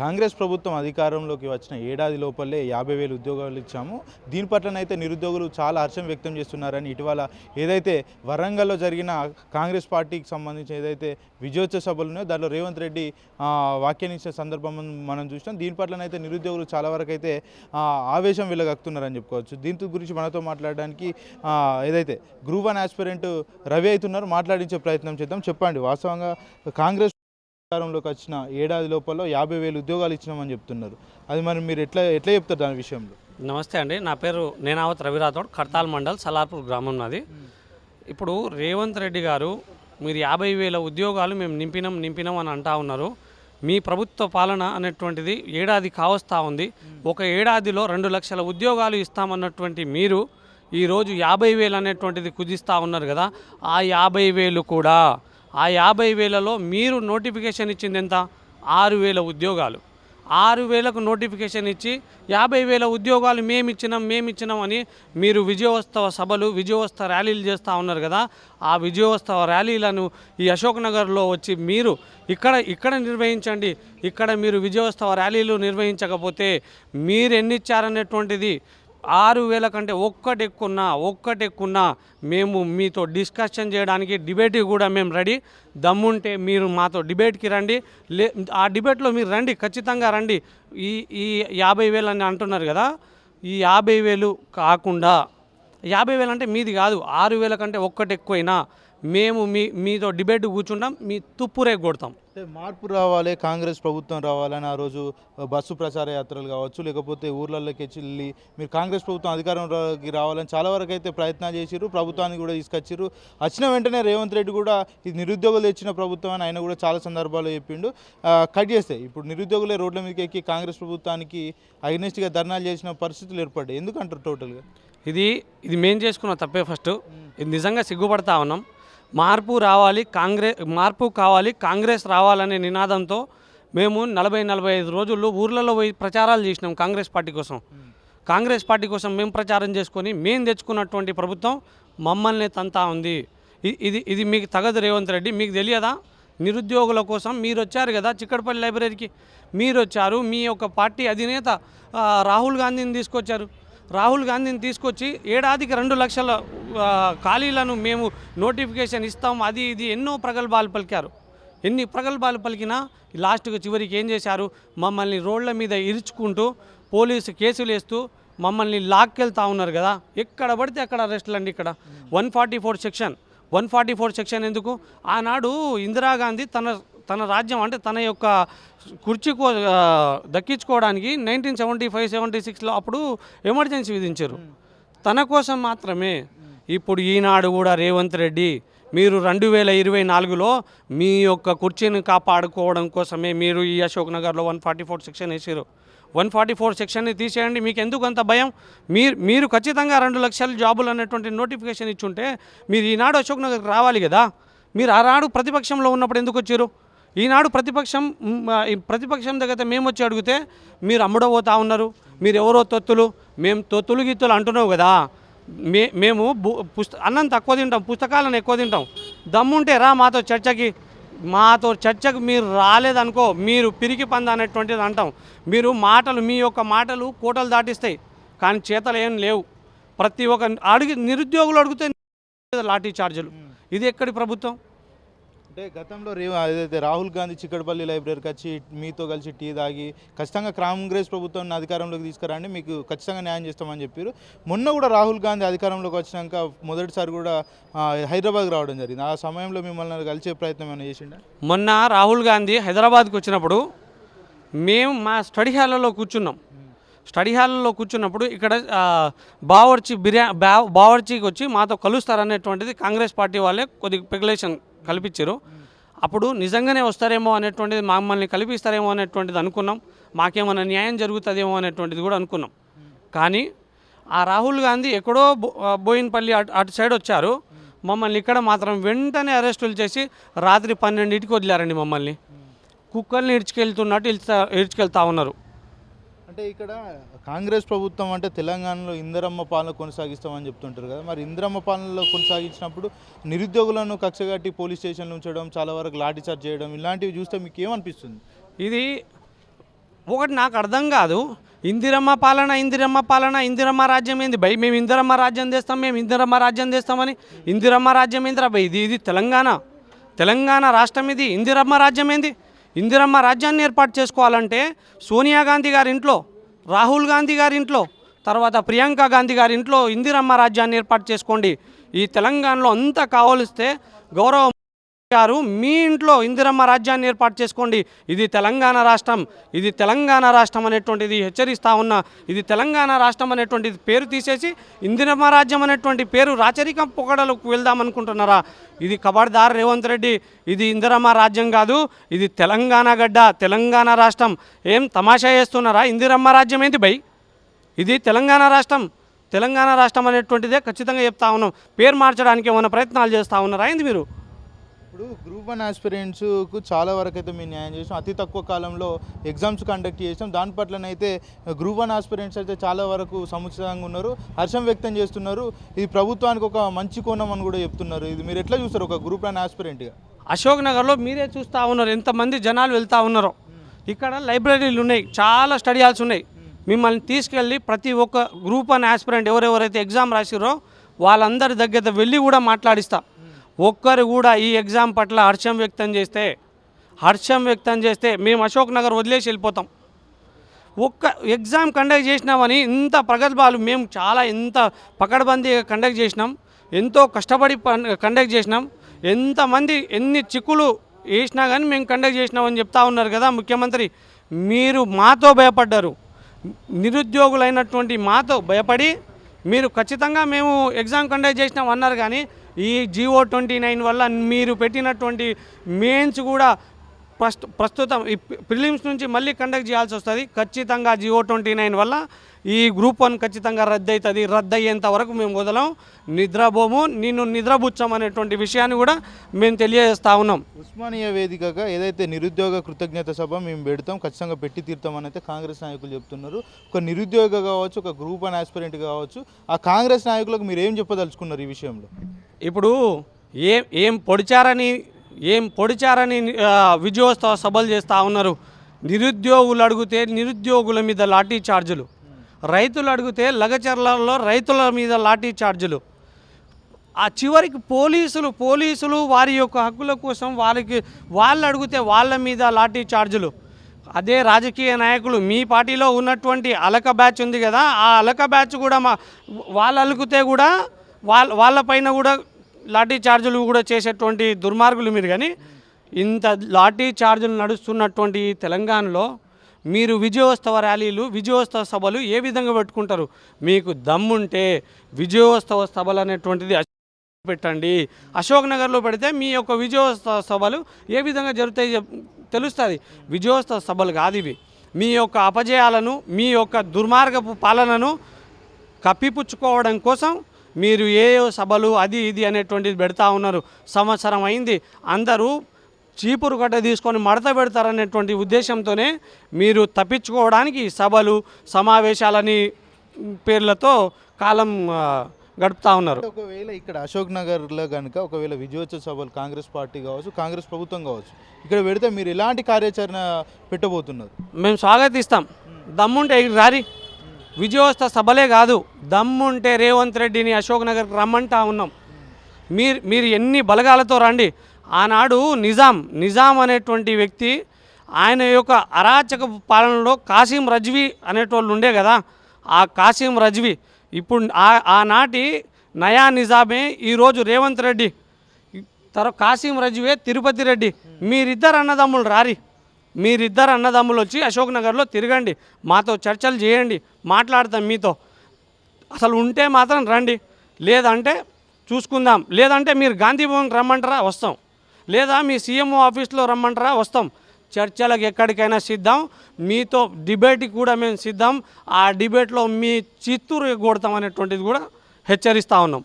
కాంగ్రెస్ ప్రభుత్వం అధికారంలోకి వచ్చిన ఏడాది లోపలే యాభై వేలు ఉద్యోగాలు ఇచ్చాము. దీని పట్లనైతే నిరుద్యోగులు చాలా హర్షం వ్యక్తం చేస్తున్నారని ఇటీవల ఏదైతే వరంగల్లో జరిగిన కాంగ్రెస్ పార్టీకి సంబంధించి ఏదైతే విజయోత్సవ సభలు ఉన్నాయో దాంట్లో రేవంత్ రెడ్డి వ్యాఖ్యానించిన సందర్భం మనం చూసినాం. దీని పట్లనైతే నిరుద్యోగులు చాలా వరకు అయితే ఆవేశం వెళ్ళగక్కుతున్నారని చెప్పుకోవచ్చు. దీని గురించి మనతో మాట్లాడడానికి ఏదైతే గ్రూప్ వన్ ఆస్పిరెంట్ రవి అవుతున్నారు మాట్లాడించే ప్రయత్నం చేద్దాం. చెప్పండి వాస్తవంగా కాంగ్రెస్ అధికారంలోకి వచ్చిన ఏడాది లోపల యాభై వేలు ఉద్యోగాలు ఇచ్చినామని చెప్తున్నారు. అది మరి మీరు ఎట్లా ఎట్లా చెప్తారు దాని విషయంలో? నమస్తే అండి. నా పేరు నేనావత్ రవి రాథోడ్ కడతాల్ మండల్ సలార్పూర్ గ్రామం నాది. ఇప్పుడు రేవంత్ రెడ్డి గారు మీరు యాభై వేల ఉద్యోగాలు మేము నింపినాం నింపినాం అని అంటా ఉన్నారు. మీ ప్రభుత్వ పాలన అనేటువంటిది ఏడాది కావస్తా ఉంది. ఒక ఏడాదిలో రెండు లక్షల ఉద్యోగాలు ఇస్తామన్నటువంటి మీరు ఈరోజు యాభై వేలు అనేటువంటిది కుదిస్తూ ఉన్నారు కదా. ఆ యాభై వేలు కూడా ఆ యాభై వేలలో మీరు నోటిఫికేషన్ ఇచ్చింది ఎంత? ఆరు వేల ఉద్యోగాలు. ఆరు వేలకు నోటిఫికేషన్ ఇచ్చి యాభై వేల ఉద్యోగాలు మేమిచ్చినాం మేమిచ్చినాం మేము ఇచ్చినాం అని మీరు విజయోత్సవ సభలు విజయోత్సవ ర్యాలీలు చేస్తూ ఉన్నారు కదా ఆ విజయోత్సవ ర్యాలీలను ఈ అశోక్ నగర్లో వచ్చి మీరు ఇక్కడ ఇక్కడ నిర్వహించండి. ఇక్కడ మీరు విజయోత్సవ ర్యాలీలు నిర్వహించకపోతే మీరు ఎన్నిచ్చారనేటువంటిది ఆరు వేల కంటే ఒక్కటి ఎక్కున్నా ఒక్కటి ఎక్కున్నా మేము మీతో డిస్కషన్ చేయడానికి డిబేట్ కూడా మేము రెడీ. దమ్ముంటే మీరు మాతో డిబేట్కి రండి. లే ఆ డిబేట్లో మీరు రండి ఖచ్చితంగా రండి. ఈ ఈ యాభై వేలు అని అంటున్నారు కదా ఈ యాభై వేలు కాకుండా యాభై వేలు అంటే మీది కాదు ఆరు వేల కంటే ఒక్కటి ఎక్కువైనా మేము మీ మీతో డిబేట్ కూర్చుంటాం మీ తుప్పురే కొడతాం. అంటే మార్పు రావాలి కాంగ్రెస్ ప్రభుత్వం రావాలని ఆ రోజు బస్సు ప్రచార యాత్రలు కావచ్చు లేకపోతే ఊర్లలోకి వెళ్ళి మీరు కాంగ్రెస్ ప్రభుత్వం అధికారంలోకి రావాలని చాలా వరకు అయితే ప్రయత్నాలు చేసిర్రు ప్రభుత్వాన్ని కూడా తీసుకొచ్చిర్రు. వచ్చిన వెంటనే రేవంత్ రెడ్డి కూడా ఇది నిరుద్యోగులు తెచ్చిన ప్రభుత్వం అని ఆయన కూడా చాలా సందర్భాల్లో చెప్పిండు. కట్ చేస్తే ఇప్పుడు నిరుద్యోగులే రోడ్ల మీదకి ఎక్కి కాంగ్రెస్ ప్రభుత్వానికి అగ్నెస్ట్గా ధర్నాలు చేసిన పరిస్థితులు ఏర్పడ్డాయి. ఎందుకంటారు టోటల్గా? ఇది ఇది మేం చేసుకున్న తప్పే ఫస్ట్. ఇది నిజంగా సిగ్గుపడతా ఉన్నాం. మార్పు రావాలి కాంగ్రెస్ మార్పు కావాలి కాంగ్రెస్ రావాలనే నినాదంతో మేము నలభై నలభై ఐదు రోజుల్లో ఊర్లలో పోయి ప్రచారాలు చేసినాం కాంగ్రెస్ పార్టీ కోసం. కాంగ్రెస్ పార్టీ కోసం మేము ప్రచారం చేసుకొని మేము తెచ్చుకున్నటువంటి ప్రభుత్వం మమ్మల్ని తంతా ఉంది. ఇది ఇది మీకు తగదు రేవంత్ రెడ్డి మీకు తెలియదా? నిరుద్యోగుల కోసం మీరు వచ్చారు కదా చిక్కడపల్లి లైబ్రరీకి. మీరు వచ్చారు మీ యొక్క పార్టీ అధినేత రాహుల్ గాంధీని తీసుకొచ్చారు. రాహుల్ గాంధీని తీసుకొచ్చి ఏడాదికి రెండు లక్షల ఖాళీలను మేము నోటిఫికేషన్ ఇస్తాం అది ఇది ఎన్నో ప్రగల్భాలు పలికారు. ఎన్ని ప్రగల్భాలు పలికినా లాస్ట్కి చివరికి ఏం చేశారు? మమ్మల్ని రోడ్ల మీద ఇరుచుకుంటూ పోలీసు కేసులు వేస్తూ మమ్మల్ని లాక్కెళ్తా ఉన్నారు కదా. ఎక్కడ పడితే అక్కడ అరెస్టులు అండి ఇక్కడ. One forty four section. One forty four section ఎందుకు? ఆనాడు ఇందిరాగాంధీ తన తన రాజ్యం అంటే తన యొక్క కుర్చీ కో దక్కించుకోవడానికి నైన్టీన్ సెవెంటీ ఫైవ్ సెవెంటీ సిక్స్లో అప్పుడు ఎమర్జెన్సీ విధించారు. తన కోసం మాత్రమే. ఇప్పుడు ఈనాడు కూడా రేవంత్ రెడ్డి మీరు రెండు వేల ఇరవై నాలుగులో మీ యొక్క కుర్చీని కాపాడుకోవడం కోసమే మీరు ఈ అశోక్ నగర్లో వన్ ఫార్టీ ఫోర్ సెక్షన్ వేసారు. వన్ ఫార్టీ ఫోర్ సెక్షన్ని తీసేయండి మీకు ఎందుకు అంత భయం? మీరు మీరు ఖచ్చితంగా రెండు లక్షల జాబులు అనేటువంటి నోటిఫికేషన్ ఇచ్చుంటే మీరు ఈనాడు అశోక్ నగర్కి రావాలి కదా. మీరు ఆనాడు ప్రతిపక్షంలో ఉన్నప్పుడు ఎందుకు వచ్చారు? ఈనాడు ప్రతిపక్షం ప్రతిపక్షం దగ్గర మేము వచ్చి అడిగితే మీరు అమ్ముడబోతా ఉన్నారు మీరు ఎవరో తొత్తులు మేము తొత్తులు గిత్తులు అంటున్నావు కదా మే మేము పుస్త అన్నం తక్కువ తింటాం పుస్తకాలను ఎక్కువ తింటాం దమ్ముంటే రా మాతో చర్చకి మాతో చర్చకు మీరు రాలేదనుకో మీరు పిరికి పంద అనేటువంటిది అంటాం మీరు మాటలు మీ యొక్క మాటలు కోటలు దాటిస్తాయి కానీ చేతలు ఏం లేవు ప్రతి ఒక్క అడిగి నిరుద్యోగులు అడిగితే లాఠీ చార్జీలు ఇది ఎక్కడి ప్రభుత్వం? అంటే గతంలో రే ఏదైతే రాహుల్ గాంధీ చిక్కడపల్లి లైబ్రరీకి వచ్చి మీతో కలిసి టీ తాగి ఖచ్చితంగా కాంగ్రెస్ ప్రభుత్వాన్ని అధికారంలోకి తీసుకురండి మీకు ఖచ్చితంగా న్యాయం చేస్తామని చెప్పారు. మొన్న కూడా రాహుల్ గాంధీ అధికారంలోకి వచ్చినాక మొదటిసారి కూడా హైదరాబాద్ రావడం జరిగింది. ఆ సమయంలో మిమ్మల్ని కలిసే ప్రయత్నం ఏమైనా చేసిండ? మొన్న రాహుల్ గాంధీ హైదరాబాద్కి వచ్చినప్పుడు మేము మా స్టడీ హాల్లో కూర్చున్నాం. స్టడీ హాల్లో కూర్చున్నప్పుడు ఇక్కడ బావర్చి బిర్యా బావర్చికి వచ్చి మాతో కలుస్తారనేటువంటిది కాంగ్రెస్ పార్టీ వాళ్ళే కొద్దిగా పెగ్యులేషన్ కల్పించారు. అప్పుడు నిజంగానే వస్తారేమో అనేటువంటిది మమ్మల్ని కల్పిస్తారేమో అనేటువంటిది అనుకున్నాం. మాకేమైనా న్యాయం జరుగుతుందేమో అనేటువంటిది కూడా అనుకున్నాం. కానీ ఆ రాహుల్ గాంధీ ఎక్కడో బో- బోయిన్పల్లి అటు అటు సైడ్ వచ్చారు. మమ్మల్ని ఇక్కడ మాత్రం వెంటనే అరెస్టులు చేసి రాత్రి పన్నెండింటికి వదిలారండి మమ్మల్ని. కుక్కల్ని ఇడ్చుకెళ్తున్నట్టు ఇడ్చుకెళ్తా ఉన్నారు. అంటే ఇక్కడ కాంగ్రెస్ ప్రభుత్వం అంటే తెలంగాణలో ఇందిరమ్మ పాలన కొనసాగిస్తామని చెప్తుంటారు కదా. మరి ఇందిరమ్మ పాలనలో కొనసాగించినప్పుడు నిరుద్యోగులను కక్షగట్టి పోలీస్ స్టేషన్లు ఉంచడం చాలా వరకు లాఠీచార్జ్ చేయడం ఇలాంటివి చూస్తే మీకు ఏమనిపిస్తుంది? ఇది ఒకటి నాకు అర్థం కాదు. ఇందిరమ్మ పాలన ఇందిరమ్మ పాలన ఇందిరమ్మ రాజ్యం ఏంది? బై మేము ఇందిరమ్మ రాజ్యం చేస్తాం మేము ఇందిరమ్మ రాజ్యం చేస్తామని ఇందిరమ్మ రాజ్యం ఏందిరా బై? ఇది ఇది తెలంగాణ. తెలంగాణ రాష్ట్రం ఇది. ఇందిరమ్మ రాజ్యం ఏంది? ఇందిరమ్మ రాజ్యాన్ని ఏర్పాటు చేసుకోవాలంటే సోనియా గాంధీ గారి ఇంట్లో రాహుల్ గాంధీ గారి ఇంట్లో తర్వాత ప్రియాంక గాంధీ గారి ఇంట్లో ఇందిరమ్మ రాజ్యాన్ని ఏర్పాటు చేసుకోండి. ఈ తెలంగాణలో అంతా కావలిస్తే గౌరవ గారు మీ ఇంట్లో ఇందిరమ్మ రాజ్యాన్ని ఏర్పాటు చేసుకోండి. ఇది తెలంగాణ రాష్ట్రం. ఇది తెలంగాణ రాష్ట్రం అనేటువంటిది హెచ్చరిస్తా ఉన్నా ఇది తెలంగాణ రాష్ట్రం అనేటువంటిది పేరు తీసేసి ఇందిరమ్మ రాజ్యం అనేటువంటి పేరు రాచరికం పొగడలకు వెళ్దామనుకుంటున్నారా? ఇది కబడ్దార్ రేవంత్ రెడ్డి. ఇది ఇందిరమ్మ రాజ్యం కాదు ఇది తెలంగాణ గడ్డ తెలంగాణ రాష్ట్రం. ఏం తమాషా చేస్తున్నారా? ఇందిరమ్మ రాజ్యం ఏంటి బై? ఇది తెలంగాణ రాష్ట్రం. తెలంగాణ రాష్ట్రం అనేటువంటిదే ఖచ్చితంగా చెప్తా ఉన్నాం. పేరు మార్చడానికి ఏమైనా ప్రయత్నాలు చేస్తూ ఉన్నారా? ఏంది మీరు? ఇప్పుడు గ్రూప్ వన్ ఆస్పిరెంట్స్కు చాలా వరకు అయితే మేము న్యాయం చేసాం. అతి తక్కువ కాలంలో ఎగ్జామ్స్ కండక్ట్ చేసాం. దాని పట్లనైతే గ్రూప్ వన్ ఆస్పిరెంట్స్ అయితే చాలా వరకు సముచితంగా ఉన్నారు. హర్షం వ్యక్తం చేస్తున్నారు. ఇది ప్రభుత్వానికి ఒక మంచి కోణం అని కూడా చెప్తున్నారు. ఇది మీరు ఎట్లా చూస్తారు ఒక గ్రూప్ వన్ ఆస్పిరెంట్గా అశోక్ నగర్లో మీరే చూస్తూ ఉన్నారు. ఎంతమంది జనాలు వెళ్తూ ఉన్నారో. ఇక్కడ లైబ్రరీలు ఉన్నాయి. చాలా స్టడీ హాల్స్ ఉన్నాయి. మిమ్మల్ని తీసుకెళ్ళి ప్రతి ఒక్క గ్రూప్ వన్ ఆస్పిరెంట్ ఎవరెవరైతే ఎగ్జామ్ రాసిరో వాళ్ళందరి దగ్గర వెళ్ళి కూడా మాట్లాడిస్తా. ఒక్కరు కూడా ఈ ఎగ్జామ్ పట్ల హర్షం వ్యక్తం చేస్తే హర్షం వ్యక్తం చేస్తే మేము అశోక్ నగర్ వదిలేసి వెళ్ళిపోతాం. ఒక్క ఎగ్జామ్ కండక్ట్ చేసినామని ఇంత ప్రగల్భాలు మేము చాలా ఎంత పకడ్బందీగా కండక్ట్ చేసినాం. ఎంతో కష్టపడి కండక్ట్ చేసినాం. ఎంతమంది ఎన్ని చిక్కులు వేసినా కానీ మేము కండక్ట్ చేసినామని చెప్తా ఉన్నారు కదా ముఖ్యమంత్రి. మీరు మాతో భయపడ్డారు. నిరుద్యోగులైనటువంటి మాతో భయపడి మీరు ఖచ్చితంగా మేము ఎగ్జామ్ కండక్ట్ చేసినాం అన్నారు కానీ ఈ జియో ట్వంటీ నైన్ వల్ల మీరు పెట్టినటువంటి మెయిన్స్ కూడా ప్రస్తు ప్రస్తుతం ఈ ప్రిలిమ్స్ నుంచి మళ్ళీ కండక్ట్ చేయాల్సి వస్తుంది. ఖచ్చితంగా జియో ట్వంటీ నైన్ వల్ల ఈ గ్రూప్ వన్ ఖచ్చితంగా రద్దు అవుతుంది రద్దు అయ్యేంత వరకు మేము వదలం. నిద్రపోము. నిన్ను నిద్రపుచ్చం అనేటువంటి విషయాన్ని కూడా మేము తెలియజేస్తా ఉన్నాం. ఉస్మానియా వేదికగా ఏదైతే నిరుద్యోగ కృతజ్ఞత సభ మేము పెడతాం ఖచ్చితంగా పెట్టి తీరుతామని అయితే కాంగ్రెస్ నాయకులు చెప్తున్నారు. ఒక నిరుద్యోగ కావచ్చు ఒక గ్రూప్ వన్ ఆస్పిరెంట్ కావచ్చు ఆ కాంగ్రెస్ నాయకులకు మీరు ఏం చెప్పదలుచుకున్నారు ఈ విషయంలో? ఇప్పుడు ఏం ఏం పొడిచారని ఏం పొడిచారని విజయోత్సవ సభలు చేస్తూ ఉన్నారు. నిరుద్యోగులు అడిగితే నిరుద్యోగుల మీద లాఠీ ఛార్జీలు రైతులు అడిగితే లగచర్లలో రైతుల మీద లాఠీ ఛార్జీలు ఆ చివరికి పోలీసులు పోలీసులు వారి యొక్క హక్కుల కోసం వారికి వాళ్ళు అడిగితే వాళ్ళ మీద లాఠీ ఛార్జీలు అదే రాజకీయ నాయకులు మీ పార్టీలో ఉన్నటువంటి అలక బ్యాచ్ ఉంది కదా ఆ అలక బ్యాచ్ కూడా మా వాళ్ళు అలుకుతే కూడా వాళ్ళ వాళ్ళపైన కూడా లాఠీ చార్జీలు కూడా చేసేటువంటి దుర్మార్గులు మీరు కానీ ఇంత లాఠీ చార్జీలు నడుస్తున్నటువంటి తెలంగాణలో మీరు విజయోత్సవ ర్యాలీలు విజయోత్సవ సభలు ఏ విధంగా పెట్టుకుంటారు? మీకు దమ్ముంటే విజయోత్సవ సభలు అనేటువంటిది పెట్టండి. అశోక్ నగర్లో పెడితే మీ యొక్క విజయోత్సవ సభలు ఏ విధంగా జరుగుతాయి తెలుస్తుంది. విజయోత్సవ సభలు కాదు ఇవి. మీ యొక్క అపజయాలను మీ యొక్క దుర్మార్గపు పాలనను కప్పిపుచ్చుకోవడం కోసం మీరు ఏ సభలు అది ఇది అనేటువంటిది పెడతా ఉన్నారు. సంవత్సరం అయింది. అందరూ చీపురు కట్ట తీసుకొని మడత పెడతారనేటువంటి ఉద్దేశంతోనే మీరు తప్పించుకోవడానికి సభలు సమావేశాలని పేర్లతో కాలం గడుపుతా ఉన్నారు. ఒకవేళ ఇక్కడ అశోక్ నగర్లో కనుక ఒకవేళ విజయోత్సవ సభలు కాంగ్రెస్ పార్టీ కావచ్చు కాంగ్రెస్ ప్రభుత్వం కావచ్చు ఇక్కడ పెడితే మీరు ఎలాంటి కార్యాచరణ పెట్టబోతున్నారు? మేము స్వాగతిస్తాం. దమ్ముంటే రారి. విజయోత్సవ సభలే కాదు దమ్ముంటే రేవంత్ రెడ్డిని అశోక్ నగర్కి రమ్మంటా ఉన్నాం. మీరు మీరు ఎన్ని బలగాలతో రండి. ఆనాడు నిజాం నిజాం అనేటువంటి వ్యక్తి ఆయన యొక్క అరాచక పాలనలో కాసిం రజ్వీ అనేటోళ్ళు ఉండే కదా ఆ కాసిం రజ్వీ ఇప్పుడు ఆ ఆనాటి నయా నిజామే ఈరోజు రేవంత్ రెడ్డి తర్వాత కాసిం రజ్వే తిరుపతి రెడ్డి. మీరిద్దరు అన్నదమ్ములు రారి. మీరిద్దరు అన్నదమ్ములు వచ్చి అశోక్ నగర్లో తిరగండి. మాతో చర్చలు చేయండి. మాట్లాడతాం మీతో. అసలు ఉంటే మాత్రం రండి. లేదంటే చూసుకుందాం. లేదంటే మీరు గాంధీ భవన్కి రమ్మంటారా? వస్తాం. లేదా మీ సీఎంఓ ఆఫీస్లో రమ్మంటారా? వస్తాం. చర్చలకు ఎక్కడికైనా సిద్ధం. మీతో డిబేట్కి కూడా మేము సిద్ధం. ఆ డిబేట్లో మీ చిత్తూరు కొడతాం అనేటువంటిది కూడా హెచ్చరిస్తూ ఉన్నాం.